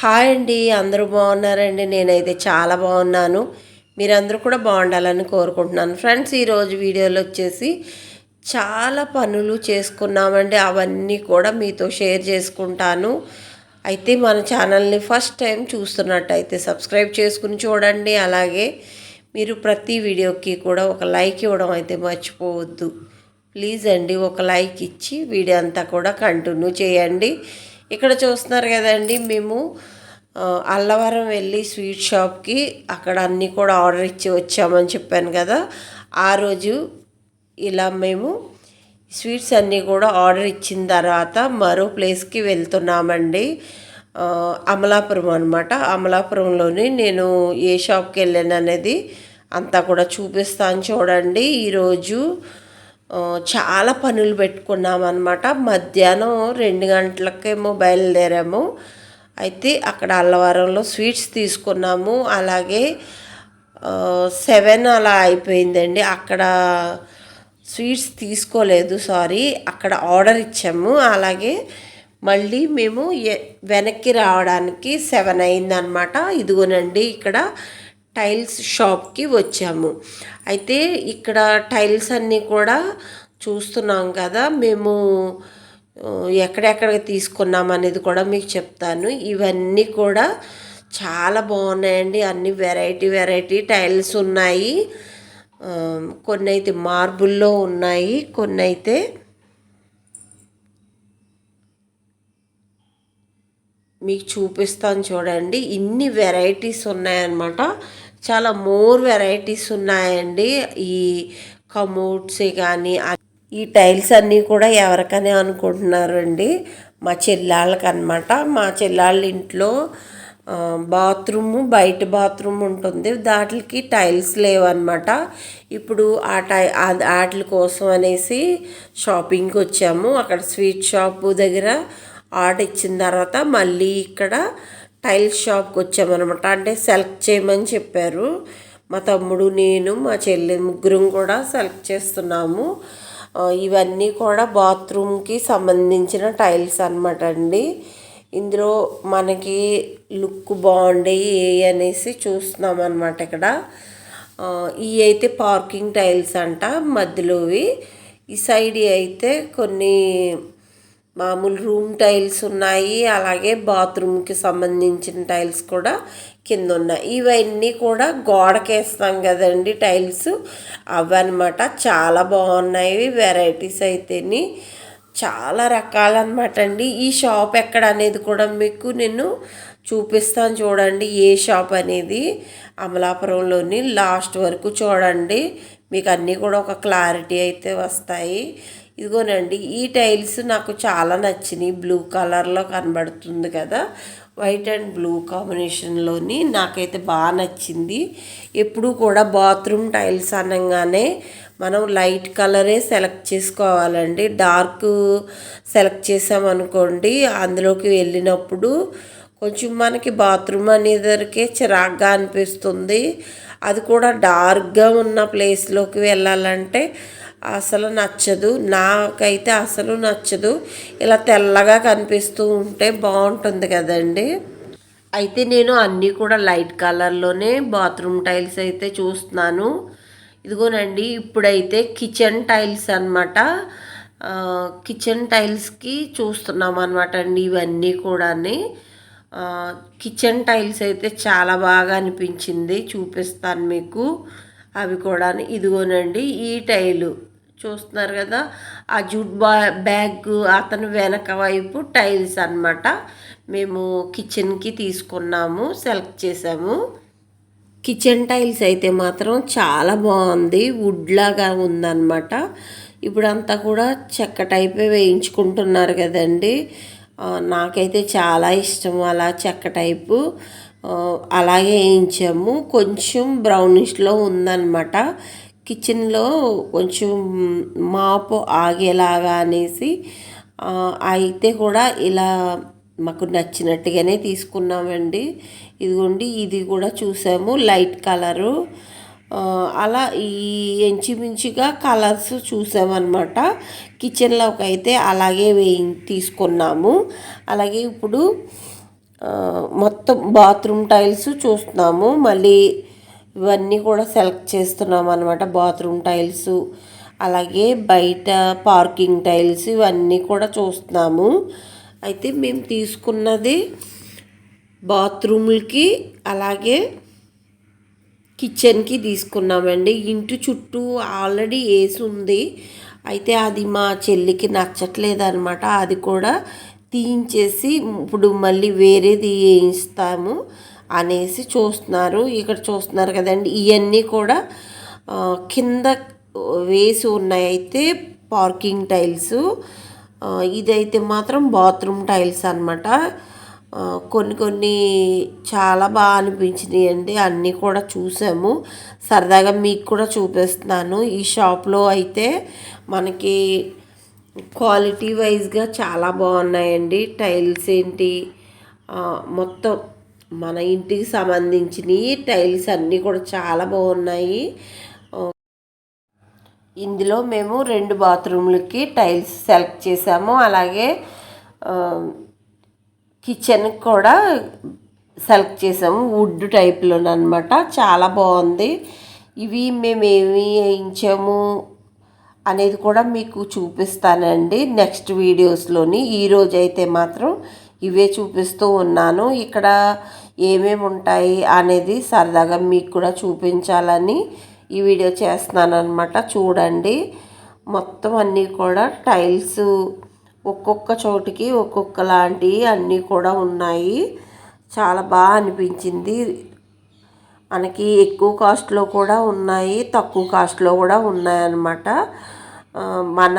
Hi అండి అందరూ బాగున్నారండి? నేనైతే చాలా బాగున్నాను. మీరందరూ కూడా బాగుండాలని కోరుకుంటున్నాను. ఫ్రెండ్స్ ఈరోజు వీడియోలో వచ్చేసి చాలా పనులు చేసుకున్నామండి. అవన్నీ కూడా మీతో షేర్ చేసుకుంటాను. అయితే మన ఛానల్ని ఫస్ట్ టైం చూస్తున్నట్టయితే సబ్స్క్రైబ్ చేసుకుని చూడండి. అలాగే మీరు ప్రతి వీడియోకి కూడా ఒక లైక్ ఇవ్వడం అయితే మర్చిపోవద్దు. ప్లీజ్ అండి ఒక లైక్ ఇచ్చి వీడియో అంతా కూడా కంటిన్యూ చేయండి. ఇక్కడ చూస్తున్నారు కదండి మేము అల్లవరం వెళ్ళి స్వీట్ షాప్కి అక్కడ అన్నీ కూడా ఆర్డర్ ఇచ్చి వచ్చామని చెప్పాను కదా. ఆ రోజు ఇలా మేము స్వీట్స్ అన్నీ కూడా ఆర్డర్ ఇచ్చిన తర్వాత మరో ప్లేస్కి వెళ్తున్నామండి. అమలాపురం అనమాట అమలాపురంలోని నేను ఏ షాప్కి వెళ్ళాను అనేది అంతా కూడా చూపిస్తాను చూడండి. ఈరోజు చాలా పనులు పెట్టుకున్నాం అనమాట మధ్యాహ్నం రెండు గంటలకేమో బయలుదేరాము అయితే అక్కడ అల్లవరంలో స్వీట్స్ తీసుకున్నాము. అలాగే సెవెన్ అలా అయిపోయిందండి. అక్కడ స్వీట్స్ తీసుకోలేదు సారీ. అక్కడ ఆర్డర్ ఇచ్చాము. అలాగే మళ్ళీ మేము వెనక్కి రావడానికి సెవెన్ అయిందనమాట ఇదిగోనండి ఇక్కడ టైల్స్ షాప్కి వచ్చాము. అయితే ఇక్కడ టైల్స్ అన్నీ కూడా చూస్తున్నాం కదా మేము ఎక్కడెక్కడ తీసుకున్నాం అనేది కూడా మీకు చెప్తాను. ఇవన్నీ కూడా చాలా బాగున్నాయండి. అన్ని వెరైటీ వెరైటీ టైల్స్ ఉన్నాయి. కొన్ని అయితే మార్బుల్లో ఉన్నాయి. కొన్ని అయితే మీకు చూపిస్తాను చూడండి. ఇన్ని వెరైటీస్ ఉన్నాయన్నమాట. చాలా మోర్ వెరైటీస్ ఉన్నాయండి. ఈ కమోడ్సే కానీ ఈ టైల్స్ అన్నీ కూడా ఎవరికనే అనుకుంటున్నారండి. మా చెల్లాళ్ళకి అనమాట మా చెల్లాళ్ళ ఇంట్లో బాత్రూమ్ బయట బాత్రూమ్ ఉంటుంది. దాటికి టైల్స్ లేవన్నమాట. ఇప్పుడు ఆ టై వాటి కోసం అనేసి షాపింగ్కి వచ్చాము. అక్కడ స్వీట్ షాపు దగ్గర ఆర్డర్ ఇచ్చిన తర్వాత మళ్ళీ ఇక్కడ టైల్స్ షాప్కి వచ్చామన్నమాట అంటే సెలెక్ట్ చేయమని చెప్పారు. మా తమ్ముడు నేను మా చెల్లి ముగ్గురం కూడా సెలెక్ట్ చేస్తున్నాము. ఇవన్నీ కూడా బాత్రూమ్కి సంబంధించిన టైల్స్ అనమాట అండి. ఇందులో మనకి లుక్ బాగుండే ఏ అనేసి చూస్తున్నాం అనమాట ఇక్కడ ఇవి అయితే పార్కింగ్ టైల్స్ అంట మధ్యలోవి. ఈ సైడ్ అయితే కొన్ని మామూలు రూమ్ టైల్స్ ఉన్నాయి అలాగే బాత్రూమ్కి సంబంధించిన టైల్స్ కూడా కింద ఉన్నాయి ఇవన్నీ కూడా గోడకేస్తాం కదండి టైల్స్. అవన్నమాట చాలా బాగున్నాయి వెరైటీస్ అయితేని. చాలా రకాలన్నమాట అండి. ఈ షాప్ ఎక్కడ అనేది కూడా మీకు నేను చూపిస్తాను చూడండి. ఏ షాప్ అనేది అమలాపురంలోని లాస్ట్ వరకు చూడండి. మీకు అన్నీ కూడా ఒక క్లారిటీ అయితే వస్తాయి. ఇదిగోనండి ఈ టైల్స్ నాకు చాలా నచ్చినాయి. బ్లూ కలర్లో కనబడుతుంది కదా. వైట్ అండ్ బ్లూ కాంబినేషన్లోని నాకైతే బాగా నచ్చింది. ఎప్పుడు కూడా బాత్రూమ్ టైల్స్ అనగానే మనం లైట్ కలరే సెలెక్ట్ చేసుకోవాలండి. డార్క్ సెలెక్ట్ చేసామనుకోండి అందులోకి వెళ్ళినప్పుడు కొంచెం మనకి బాత్రూమ్ అనేదరికే చిరాగ్గా అనిపిస్తుంది. అది కూడా డార్క్గా ఉన్న ప్లేస్లోకి వెళ్ళాలంటే అసలు నచ్చదు. నాకైతే అసలు నచ్చదు. ఇలా తెల్లగా కనిపిస్తూ ఉంటే బాగుంటుంది కదండి. అయితే నేను అన్నీ కూడా లైట్ కలర్లోనే బాత్రూమ్ టైల్స్ అయితే చూస్తున్నాను. ఇదిగోనండి ఇప్పుడైతే కిచెన్ టైల్స్ అనమాట కిచెన్ టైల్స్కి చూస్తున్నాం అనమాట అండి ఇవన్నీ కూడాని. కిచెన్ టైల్స్ అయితే చాలా బాగా అనిపించింది. చూపిస్తాను మీకు. అవి కూడా ఇదిగోనండి ఈ టైలు. చూస్తున్నారు కదా ఆ జూట్ బా బ్యాగ్ అతను వెనక వైపు టైల్స్ అన్నమాట. మేము కిచెన్కి తీసుకున్నాము సెలెక్ట్ చేసాము. కిచెన్ టైల్స్ అయితే మాత్రం చాలా బాగుంది వుడ్లాగా ఉందన్నమాట. ఇప్పుడు అంతా కూడా చెక్క టైపే వేయించుకుంటున్నారు కదండి. నాకైతే చాలా ఇష్టం అలా చెక్క టైపు. అలాగే వేయించాము. కొంచెం బ్రౌనిష్లో ఉందన్నమాట. కిచెన్లో కొంచెం మాపు ఆగేలాగా అనేసి అయితే కూడా ఇలా మాకు నచ్చినట్టుగానే తీసుకున్నామండి. ఇదిగోండి ఇది కూడా చూసాము లైట్ కలరు. అలా ఈ ఇంచుమించుగా కలర్స్ చూసామన్నమాట. కిచెన్లోకి అయితే అలాగే వేయి తీసుకున్నాము. అలాగే ఇప్పుడు మొత్తం బాత్రూమ్ టైల్స్ చూస్తున్నాము. మళ్ళీ ఇవన్నీ కూడా సెలెక్ట్ చేస్తున్నాం అనమాట బాత్రూమ్ టైల్స్ అలాగే బయట పార్కింగ్ టైల్స్ ఇవన్నీ కూడా చూస్తున్నాము. అయితే మేము తీసుకున్నది బాత్రూమ్లకి అలాగే కిచెన్కి తీసుకున్నామండి. ఇంటి చుట్టూ ఆల్రెడీ వేసి ఉంది. అయితే అది మా చెల్లికి నచ్చట్లేదు అనమాట అది కూడా తీయించేసి ఇప్పుడు మళ్ళీ వేరేది వేయిస్తాము అనేసి చూస్తున్నారు. ఇక్కడ చూస్తున్నారు కదండి ఇవన్నీ కూడా కింద వేసి ఉన్నాయి అయితే పార్కింగ్ టైల్స్. ఇదైతే మాత్రం బాత్రూమ్ టైల్స్ అనమాట కొన్ని కొన్ని చాలా బాగా అనిపించినాయి అండి అన్నీ కూడా చూసాము. సరదాగా మీకు కూడా చూపిస్తున్నాను. ఈ షాప్లో అయితే మనకి క్వాలిటీ వైజ్గా చాలా బాగున్నాయండి. టైల్స్ ఏంటి? మొత్తం మన ఇంటికి సంబంధించినవి టైల్స్ అన్నీ కూడా చాలా బాగున్నాయి. ఇందులో మేము రెండు బాత్రూమ్లకి టైల్స్ సెలెక్ట్ చేసాము. అలాగే కిచెన్కి కూడా సెలెక్ట్ చేసాము. వుడ్ టైప్లోనమాట చాలా బాగుంది. ఇవి మేము ఏమి వేయించాము? అనేది కూడా మీకు చూపిస్తానండి. నెక్స్ట్ వీడియోస్లోని ఈరోజు అయితే మాత్రం ఇవే చూపిస్తూ ఉన్నాను. ఇక్కడ ఏమేమి ఉంటాయి అనేది సరదాగా మీకు కూడా చూపించాలని ఈ వీడియో చేస్తున్నాను అనమాట చూడండి. మొత్తం అన్నీ కూడా టైల్స్ ఒక్కొక్క చోటికి ఒక్కొక్క లాంటివి అన్నీ కూడా ఉన్నాయి. చాలా బాగా అనిపించింది. మనకి ఎక్కువ కాస్ట్లో కూడా ఉన్నాయి తక్కువ కాస్ట్లో కూడా ఉన్నాయన్నమాట. మన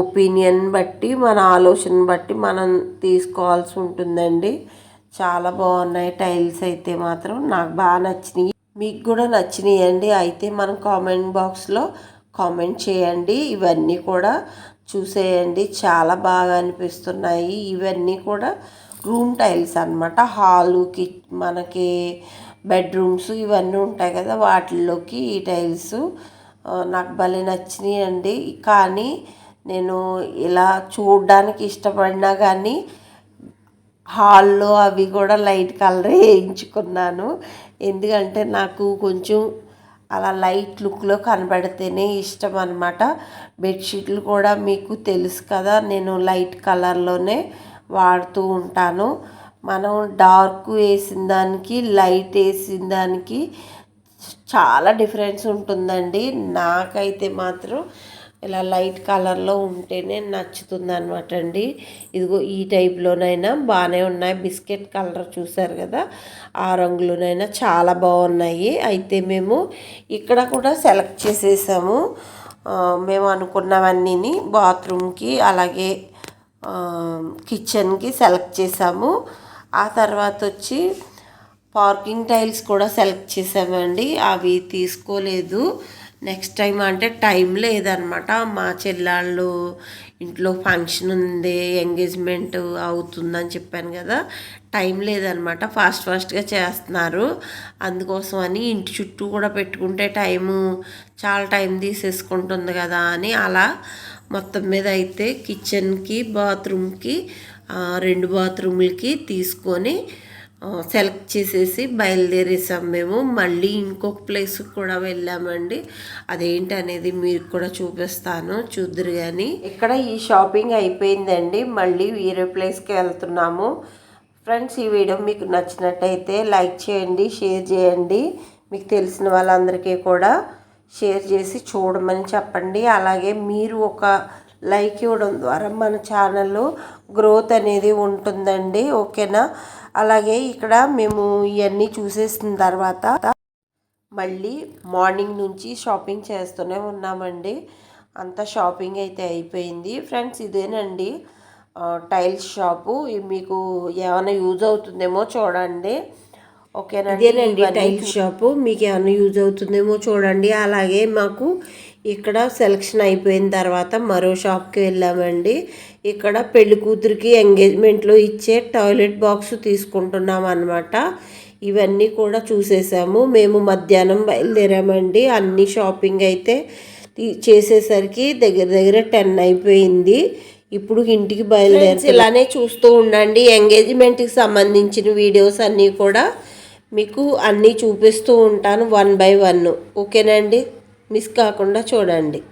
ఒపీనియన్ బట్టి మన ఆలోచన బట్టి మనం తీసుకోవాల్సి ఉంటుందండి. చాలా బాగున్నాయి టైల్స్ అయితే మాత్రం. నాకు బాగా నచ్చినాయి. మీకు కూడా నచ్చినాయి అండి. అయితే మనం కామెంట్ బాక్స్లో కామెంట్ చేయండి. ఇవన్నీ కూడా చూసేయండి. చాలా బాగా అనిపిస్తున్నాయి. ఇవన్నీ కూడా రూమ్ టైల్స్ అనమాట హాలుకి మనకి బెడ్రూమ్స్ ఇవన్నీ ఉంటాయి కదా వాటిల్లోకి ఈ టైల్స్ నాకు భలే నచ్చినాయి అండి కానీ నేను ఇలా చూడడానికి ఇష్టపడినా కానీ హాల్లో అవి కూడా లైట్ కలర్ వేయించుకున్నాను. ఎందుకంటే నాకు కొంచెం అలా లైట్ లుక్లో కనబడితేనే ఇష్టం అనమాట బెడ్షీట్లు కూడా మీకు తెలుసు కదా నేను లైట్ కలర్లోనే వాడుతూ ఉంటాను. మనం డార్క్ వేసిన దానికి లైట్ వేసిన దానికి చాలా డిఫరెన్స్ ఉంటుందండి. నాకైతే మాత్రం ఇలా లైట్ కలర్లో ఉంటేనే నచ్చుతుంది అనమాట అండి. ఇదిగో ఈ టైప్లోనైనా బాగానే ఉన్నాయి. బిస్కెట్ కలర్ చూసారు కదా ఆ రంగులోనైనా చాలా బాగున్నాయి. అయితే మేము ఇక్కడ కూడా సెలెక్ట్ చేసేసాము. మేము అనుకున్నవన్నీని బాత్రూమ్కి అలాగే కిచెన్కి సెలెక్ట్ చేసాము. ఆ తర్వాత వచ్చి పార్కింగ్ టైల్స్ కూడా సెలెక్ట్ చేసామండి. అవి తీసుకోలేదు. నెక్స్ట్ టైం అంటే టైం లేదనమాట. మా చెల్లాళ్ళు ఇంట్లో ఫంక్షన్ ఉంది ఎంగేజ్మెంట్ అవుతుందని చెప్పాను కదా. టైం లేదనమాట. ఫాస్ట్ ఫాస్ట్గా చేస్తున్నారు. అందుకోసం అని ఇంటి చుట్టూ కూడా పెట్టుకుంటే టైము చాలా టైం తీసేసుకుంటుంది కదా అని అలా మొత్తం మీద అయితే కిచెన్కి బాత్రూమ్కి రెండు బాత్రూమ్లకి తీసుకొని సెలెక్ట్ చేసేసి బయలుదేరేసాం మేము. మళ్ళీ ఇంకొక ప్లేస్కి కూడా వెళ్ళామండి. అదేంటి అనేది మీరు కూడా చూపిస్తాను. చూద్దరు కానీ ఇక్కడ ఈ షాపింగ్ అయిపోయిందండి. మళ్ళీ వేరే ప్లేస్కి వెళ్తున్నాము. ఫ్రెండ్స్ ఈ వీడియో మీకు నచ్చినట్టయితే లైక్ చేయండి షేర్ చేయండి. మీకు తెలిసిన వాళ్ళందరికీ కూడా షేర్ చేసి చూడమని చెప్పండి. అలాగే మీరు ఒక లైక్ ఇవ్వడం ద్వారా మన ఛానల్లో గ్రోత్ అనేది ఉంటుందండి ఓకేనా? అలాగే ఇక్కడ మేము ఇవన్నీ చూసేసిన తర్వాత మళ్ళీ మార్నింగ్ నుంచి షాపింగ్ చేస్తూనే ఉన్నామండి. అంత షాపింగ్ అయితే అయిపోయింది. ఫ్రెండ్స్ ఇదేనండి టైల్స్ షాపు. మీకు ఏమైనా యూజ్ అవుతుందేమో చూడండి. ఓకేనండి ఇదేనండి టైల్స్ షాపు. మీకు ఏమైనా యూజ్ అవుతుందేమో చూడండి. అలాగే మాకు ఇక్కడ సెలక్షన్ అయిపోయిన తర్వాత మరో షాప్కి వెళ్ళామండి. ఇక్కడ పెళ్ళి కూతురికి ఎంగేజ్మెంట్లో ఇచ్చే టాయిలెట్ బాక్స్ తీసుకుంటున్నాం అనమాట ఇవన్నీ కూడా చూసేసాము. మేము మధ్యాహ్నం బయలుదేరామండి. అన్ని షాపింగ్ అయితే తీ- చేసేసరికి దగ్గర దగ్గర టెన్ అయిపోయింది. ఇప్పుడు ఇంటికి బయలుదేరి ఇలానే చూస్తూ ఉండండి. ఎంగేజ్మెంట్కి సంబంధించిన వీడియోస్ అన్నీ కూడా మీకు అన్నీ చూపిస్తూ ఉంటాను వన్ బై వన్. ఓకేనండి మిస్ కాకుండా చూడండి.